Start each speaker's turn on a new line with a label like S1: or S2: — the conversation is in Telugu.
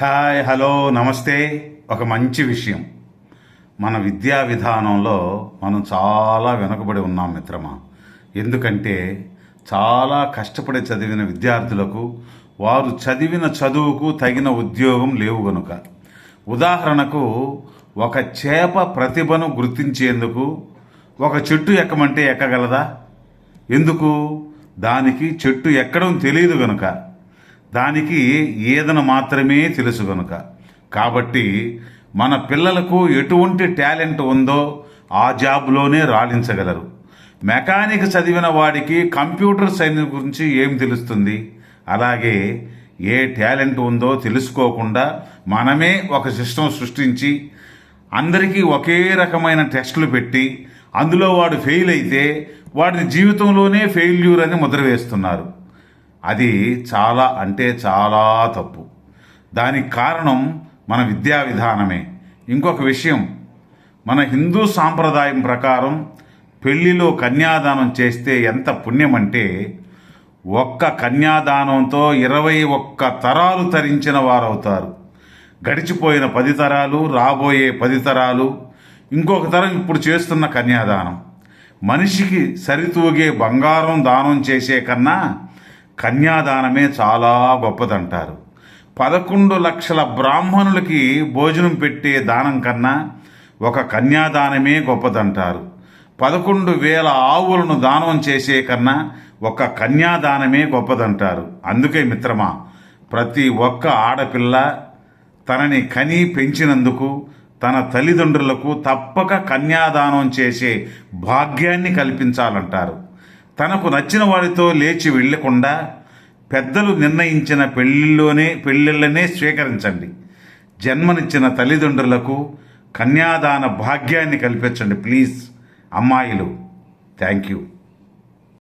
S1: హాయ్ హలో నమస్తే. ఒక మంచి విషయం. మన విద్యా విధానంలో మనం చాలా వెనుకబడి ఉన్నాం మిత్రమా. ఎందుకంటే చాలా కష్టపడి చదివిన విద్యార్థులకు వారు చదివిన చదువుకు తగిన ఉద్యోగం లేవు గనుక. ఉదాహరణకు ఒక చేప ప్రతిభను గుర్తించేందుకు ఒక చెట్టు ఎక్కమంటే ఎక్కగలదా? ఎందుకు? దానికి చెట్టు ఎక్కడం తెలియదు గనుక. దానికి ఈదన మాత్రమే తెలుసు గనుక. కాబట్టి మన పిల్లలకు ఎటువంటి టాలెంట్ ఉందో ఆ జాబ్లోనే రాణించగలరు. మెకానిక్ చదివిన వాడికి కంప్యూటర్ సైన్స్ గురించి ఏం తెలుస్తుంది? అలాగే ఏ టాలెంట్ ఉందో తెలుసుకోకుండా మనమే ఒక సిస్టమ్ సృష్టించి అందరికీ ఒకే రకమైన టెస్టులు పెట్టి అందులో వాడు ఫెయిల్ అయితే వాడిని జీవితంలోనే ఫెయిల్యూర్ అని ముద్ర వేస్తున్నారు అది చాలా అంటే చాలా తప్పు. దానికి కారణం మన విద్యా విధానమే. ఇంకొక విషయం మన హిందూ సాంప్రదాయం ప్రకారం పెళ్ళిలో కన్యాదానం చేస్తే ఎంత పుణ్యం అంటే ఒక్క కన్యాదానంతో ఇరవై ఒక్క తరాలు తరించిన వారవుతారు. గడిచిపోయిన పది తరాలు రాబోయే పది తరాలు ఇంకొక తరం ఇప్పుడు చేస్తున్న కన్యాదానం. మనిషికి సరితూగే బంగారం దానం చేసే కన్నా కన్యాదానమే చాలా గొప్పదంటారు. పదకొండు లక్షల బ్రాహ్మణులకి భోజనం పెట్టే దానం కన్నా ఒక కన్యాదానమే గొప్పదంటారు. పదకొండు వేల ఆవులను దానం చేసే కన్నా ఒక కన్యాదానమే గొప్పదంటారు. అందుకే మిత్రమా ప్రతి ఒక్క ఆడపిల్ల తనని కని పెంచినందుకు తన తల్లిదండ్రులకు తప్పక కన్యాదానం చేసే భాగ్యాన్ని కల్పించాలంటారు. తనకు నచ్చిన వారితో లేచి వెళ్ళకుండా పెద్దలు నిర్ణయించిన పెళ్ళిలోనే పెళ్ళిళ్ళనే స్వీకరించండి. జన్మనిచ్చిన తల్లిదండ్రులకు కన్యాదాన భాగ్యాన్ని కల్పించండి ప్లీజ్. అమ్మాయిలు థ్యాంక్ యూ.